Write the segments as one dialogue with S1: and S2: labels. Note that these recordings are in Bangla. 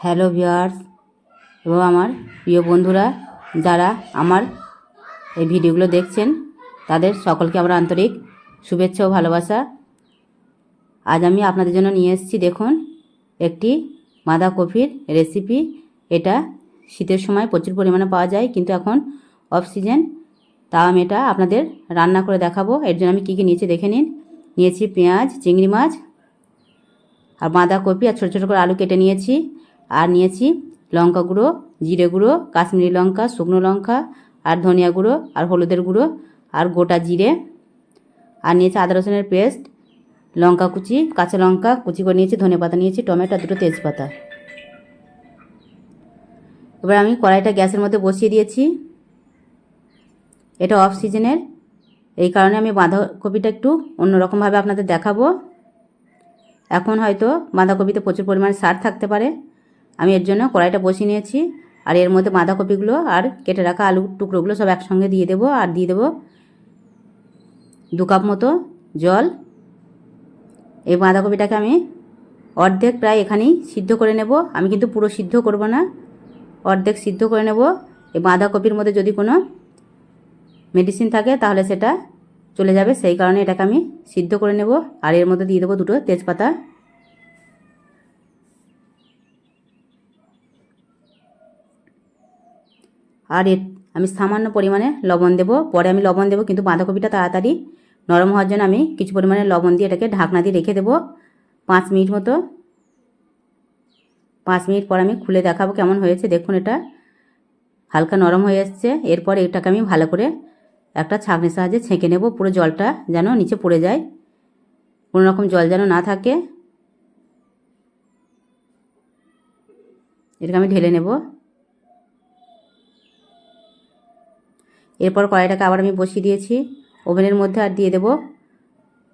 S1: হ্যালো ভিউয়ার্স এবং আমার প্রিয় বন্ধুরা, যারা আমার এই ভিডিওগুলো দেখছেন, তাদের সকলকে আমার আন্তরিক শুভেচ্ছা ও ভালোবাসা। আজ আমি আপনাদের জন্য নিয়ে এসেছি, দেখুন, একটি বাঁধাকপির রেসিপি এটা শীতের সময় প্রচুর পরিমাণে পাওয়া যায়, কিন্তু এখন অফ সিজন তা আমি এটা আপনাদের রান্না করে দেখাবো। এর জন্য আমি কী কী নিয়েছি দেখে নিন। নিয়েছি পেঁয়াজ, চিংড়ি মাছ আর বাঁধাকপি আর ছোটো ছোটো করে আলু কেটে নিয়েছি। আর নিয়েছি লঙ্কা গুঁড়ো, জিরে গুঁড়ো, কাশ্মীরি লঙ্কা, শুকনো লঙ্কা, আর ধনিয়া গুঁড়ো, আর হলুদের গুঁড়ো, আর গোটা জিরে। আর নিয়েছি আদা রসুনের পেস্ট, লঙ্কা কুচি, কাঁচা লঙ্কা কুচি করে নিয়েছি, ধনে পাতা নিয়েছি, টমেটো, দুটো তেজপাতা। এবার আমি কড়াইটা গ্যাসের মধ্যে বসিয়ে দিয়েছি। এটা অফ সিজনের এই কারণে আমি বাঁধাকপিটা একটু অন্যরকমভাবে আপনাদের দেখাবো। এখন হয়তো বাঁধাকপিতে প্রচুর পরিমাণে সার থাকতে পারে। আমি এর জন্য কড়াইটা বসিয়ে নিয়েছি, আর এর মধ্যে বাঁধাকপিগুলো আর কেটে রাখা আলু টুকরোগুলো সব একসঙ্গে দিয়ে দেবো, আর দিয়ে দেবো দু কাপ মতো জল। এই বাঁধাকপিটাকে আমি অর্ধেক প্রায় এখানেই সিদ্ধ করে নেব, আমি কিন্তু পুরো সিদ্ধ করব না, অর্ধেক সিদ্ধ করে নেব। এই বাঁধাকপির মধ্যে যদি কোনো মেডিসিন থাকে তাহলে সেটা চলে যাবে, সেই কারণে এটাকে আমি সিদ্ধ করে নেব, আর এর মধ্যে দিয়ে দেবো দুটো তেজপাতা। আর এর আমি সামান্য পরিমাণে লবণ দেবো। পরে আমি লবণ দেবো, কিন্তু বাঁধাকপিটা তাড়াতাড়ি নরম হওয়ার জন্য আমি কিছু পরিমাণে লবণ দিয়ে এটাকে ঢাকনা দিয়ে রেখে দেবো। পাঁচ মিনিট মতো। পাঁচ মিনিট পর আমি খুলে দেখাবো কেমন হয়েছে। দেখুন এটা হালকা নরম হয়ে এসছে। এরপর এটাকে আমি ভালো করে একটা ছাঁকনির সাহায্যে ছেঁকে নেব। পুরো জলটা যেন নিচে পড়ে যায়। কোনো রকম জল যেন না থাকে। এটাকে আমি ঢেলে নেব। এরপর কড়াইটাকে আবার আমি বসিয়ে দিয়েছি। ওভেনের মধ্যে আর দিয়ে দেব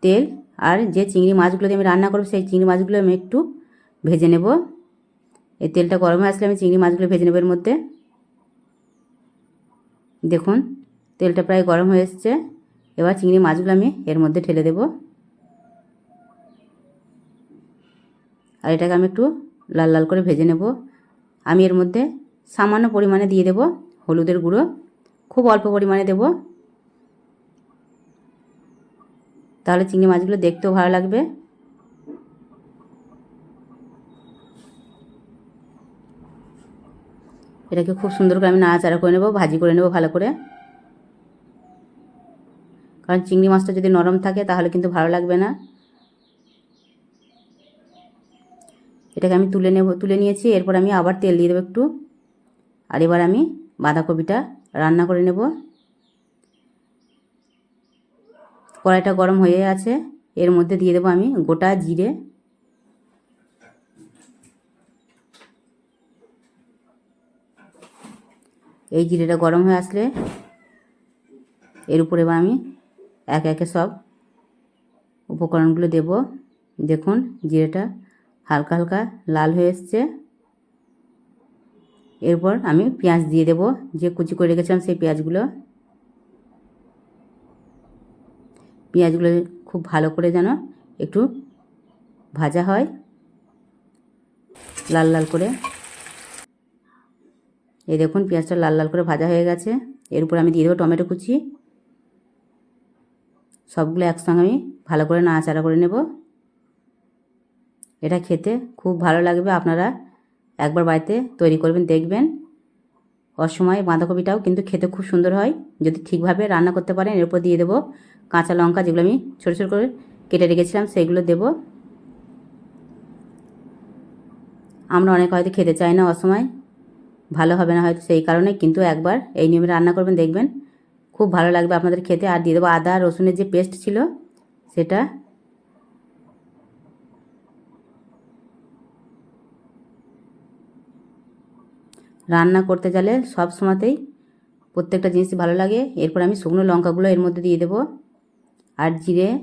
S1: তেল আর যে চিংড়ি মাছগুলো আমি রান্না করব, সেই চিংড়ি মাছগুলো আমি একটু ভেজে নেব। এই তেলটা গরম আসলে আমি চিংড়ি মাছগুলো ভেজে নেব এর মধ্যে। দেখুন, তেলটা প্রায় গরম হয়ে এসছে। এবার চিংড়ি মাছগুলো আমি এর মধ্যে ঠেলে দেব। আর এটাকে আমি একটু লাল লাল করে ভেজে নেব। আমি এর মধ্যে সামান্য পরিমাণে দিয়ে দেব হলুদের গুঁড়ো। খুব অল্প পরিমাণে দেব। তাহলে চিংড়ি মাছগুলো দেখতেও ভালো লাগবে। এটাকে খুব সুন্দর করে আমি নাড়াচাড়া করে নেব, ভাজি করে নেব ভালো করে। কারণ চিংড়ি মাছটা যদি নরম থাকে তাহলে কিন্তু ভালো লাগবে না। এটাকে আমি তুলে নেব, তুলে নিয়েছি, এরপর আমি আবার তেল দিয়ে দেবো একটু। আর এবার আমি বাঁধাকপিটা রান্না করে নেব। কড়াইটা গরম হয়ে আছে। এর মধ্যে দিয়ে দেবো আমি গোটা জিরে। এই জিরেটা গরম হয়ে আসলে এর উপরে এবার আমি একে একে সব উপকরণগুলো দেব। দেখুন জিরেটা হালকা হালকা লাল হয়ে এসছে। এরপর আমি পেঁয়াজ দিয়ে দেব। যে কুচি করে রেখেছিলাম সেই পেঁয়াজগুলো। পেঁয়াজগুলো খুব ভালো করে যেন একটু ভাজা হয়। লাল লাল করে। এই দেখুন, পেঁয়াজটা লাল লাল করে ভাজা হয়ে গেছে। এর উপর আমি দিয়ে দেবো টমেটো কুচি। সবগুলো একসঙ্গে আমি ভালো করে নাড়াচাড়া করে নেব। এটা খেতে খুব ভালো লাগবে আপনারা একবার বাড়িতে তৈরি করবেন, দেখবেন। অসময়ে বাঁধাকপিটাও কিন্তু খেতে খুব সুন্দর হয়। যদি ঠিকভাবে রান্না করতে পারেন, এর উপর দিয়ে দেবো কাঁচা লঙ্কা যেগুলো আমি ছোটো ছোটো করে কেটে রেখেছিলাম সেইগুলো দেব। আমরা অনেক হয়তো খেতে চাই না অসময়, ভালো হবে না হয়তো সেই কারণে, কিন্তু একবার এই নিয়মে রান্না করবেন, দেখবেন। খুব ভালো লাগবে আপনাদের খেতে। আর দিয়ে দেবো আদা, রসুনের যে পেস্ট ছিল, সেটা রান্না করতে গেলে সব সময়তেই প্রত্যেকটা জিনিস ভালো লাগে। এরপর আমি শুকনো লঙ্কাগুলো এর মধ্যে দিয়ে দেবো। আর জিরে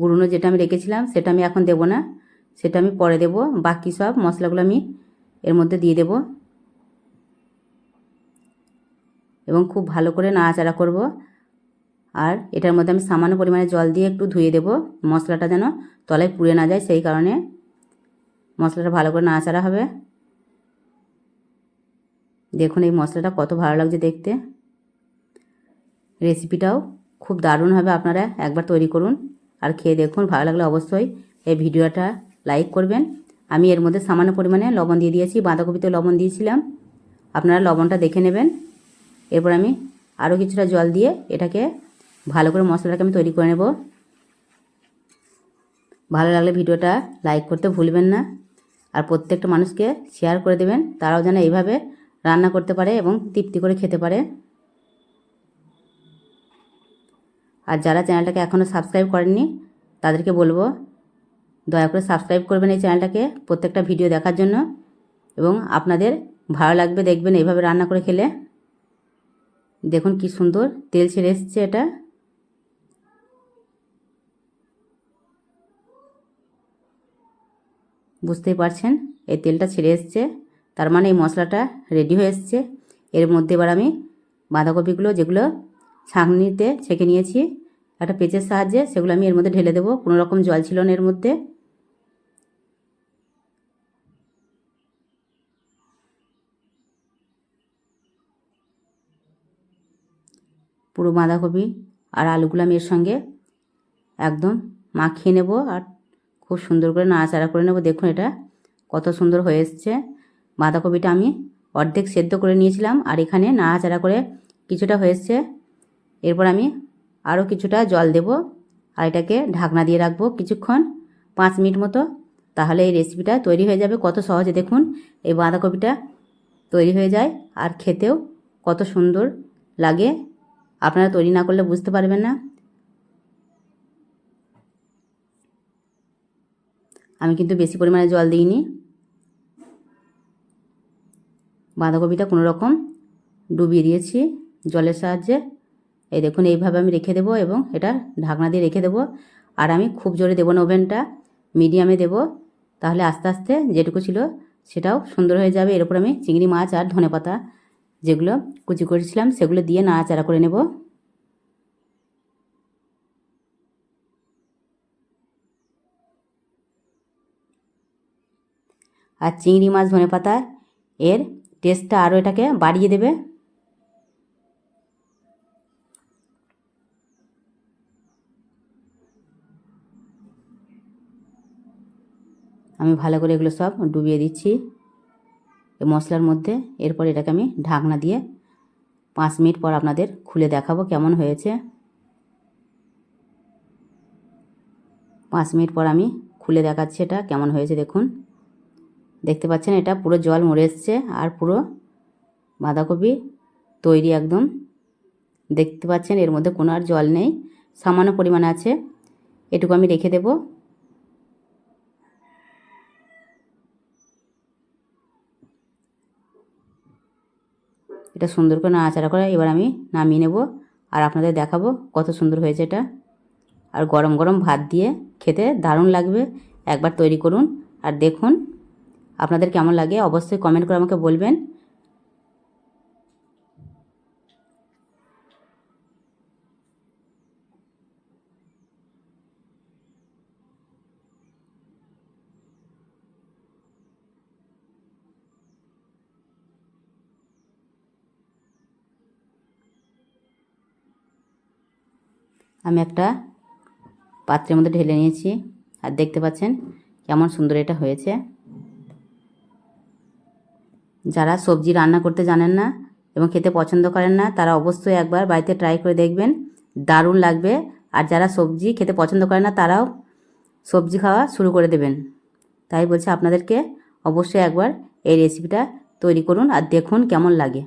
S1: গুঁড়োনো যেটা আমি রেখেছিলাম, সেটা আমি এখন দেব না। সেটা আমি পরে দেব। বাকি সব মশলাগুলো আমি এর মধ্যে দিয়ে দেব। এবং খুব ভালো করে নাড়াচাড়া করব। আর এটার মধ্যে আমি সামান্য পরিমাণে জল দিয়ে একটু ধুয়ে দেব। মশলাটা যেন তলায় পুড়ে না যায়, সেই কারণে মশলাটা ভালো করে নাড়াচাড়া হবে। দেখুন এই মশলাটা কত ভালো লাগছে দেখতে। রেসিপিটাও খুব দারুণ হবে আপনারা একবার তৈরি করুন। আর খেয়ে দেখুন, ভালো লাগলে অবশ্যই এই ভিডিওটা লাইক করবেন। আমি এর মধ্যে সামান্য পরিমাণে লবণ দিয়ে দিয়েছি, বাঁধাকপিতে লবণ দিয়েছিলাম। আপনারা লবণটা দেখে নেবেন। এরপর আমি আরও কিছুটা জল দিয়ে এটাকে ভালো করে মশলাটাকে আমি তৈরি করে নেব। ভালো লাগলে ভিডিওটা লাইক করতে ভুলবেন না। আর প্রত্যেকটা মানুষকে শেয়ার করে দেবেন। তারাও যেন এইভাবে রান্না করতে পারে এবং তৃপ্তি করে খেতে পারে। আর যারা চ্যানেলটাকে এখনও সাবস্ক্রাইব করেননি, তাদেরকে বলব, দয়া করে সাবস্ক্রাইব করবেন এই চ্যানেলটাকে প্রত্যেকটা ভিডিও দেখার জন্য এবং আপনাদের ভালো লাগবে দেখবেন এইভাবে রান্না করে খেলে। দেখুন কি সুন্দর তেল ছেড়ে এসছে এটা। বুঝতেই পারছেন, এই তেলটা ছেড়ে এসছে। তার মানে এই মশলাটা রেডি হয়ে এসছে। এর মধ্যে এবার আমি বাঁধাকপিগুলো যেগুলো ছাঁকনিতে ছেঁকে নিয়েছি, একটা পেঁচের সাহায্যে সেগুলো আমি এর মধ্যে ঢেলে দেবো। কোনো রকম জল ছিল না এর মধ্যে। পুরো বাঁধাকপি আর আলুগুলো আমি এর সঙ্গে একদম মাখিয়ে নেব আর খুব সুন্দর করে নাড়াচাড়া করে নেব। দেখুন এটা কত সুন্দর হয়ে এসছে। বাঁধাকপিটা আমি অর্ধেক সেদ্ধ করে নিয়েছিলাম আর এখানে নাড়াচাড়া করে কিছুটা হয়েছে এরপর আমি আরও কিছুটা জল দেব আর এটাকে ঢাকনা দিয়ে রাখব কিছুক্ষণ, পাঁচ মিনিট মতো। তাহলে এই রেসিপিটা তৈরি হয়ে যাবে কত সহজে। দেখুন, এই বাঁধাকপিটা তৈরি হয়ে যায় আর খেতেও কত সুন্দর লাগে। আপনারা তৈরি না করলে বুঝতে পারবেন না। আমি কিন্তু বেশি পরিমাণে জল দিইনি। বাঁধাকপিটা কোনো রকম ডুবিয়ে দিয়েছি জলের সাহায্যে। এই দেখুন, এইভাবে আমি রেখে দেবো এবং এটা ঢাকনা দিয়ে রেখে দেবো। আর আমি খুব জোরে দেবো না ওভেনটা, মিডিয়ামে দেবো। তাহলে আস্তে আস্তে যেটুকু ছিল সেটাও সুন্দর হয়ে যাবে। এরপর আমি চিংড়ি মাছ আর ধনে পাতা যেগুলো কুচি করেছিলাম সেগুলো দিয়ে নাড়াচাড়া করে নেব। আর চিংড়ি মাছ, ধনে পাতা এর টেস্টটা আরও এটাকে বাড়িয়ে দেবে। আমি ভালো করে এগুলো সব ডুবিয়ে দিচ্ছি মশলার মধ্যে। এরপর এটাকে আমি ঢাকনা দিয়ে পাঁচ মিনিট পর আপনাদের খুলে দেখাবো কেমন হয়েছে। পাঁচ মিনিট পর আমি খুলে দেখাচ্ছি এটা কেমন হয়েছে দেখুন। দেখতে পাচ্ছেন এটা পুরো জল মরে এসছে আর পুরো বাঁধাকপি তৈরি একদম। দেখতে পাচ্ছেন এর মধ্যে কোনো আর জল নেই, সামান্য পরিমাণে আছে। এটুকু আমি রেখে দেবো। এটা সুন্দর করে নাড়াচাড়া করে এবার আমি নামিয়ে নেব আর আপনাদের দেখাবো কত সুন্দর হয়েছে এটা। আর গরম গরম ভাত দিয়ে খেতে দারুণ লাগবে। একবার তৈরি করুন আর দেখুন আপনাদের কেমন লাগে অবশ্যই কমেন্ট করে আমাকে বলবেন। আমি একটা পাত্রের মধ্যে ঢেলে নিয়েছি, আর দেখতে পাচ্ছেন কেমন সুন্দর এটা হয়েছে। যারা সবজি রান্না করতে জানেন না এবং খেতে পছন্দ করেন না, তারা অবশ্যই একবার বাড়িতে ট্রাই করে দেখবেন। দারুণ লাগবে। আর যারা সবজি খেতে পছন্দ করে না, তারাও সবজি খাওয়া শুরু করে দেবেন। তাই বলছি আপনাদেরকে অবশ্যই একবার এই রেসিপিটা তৈরি করুন আর দেখুন কেমন লাগে।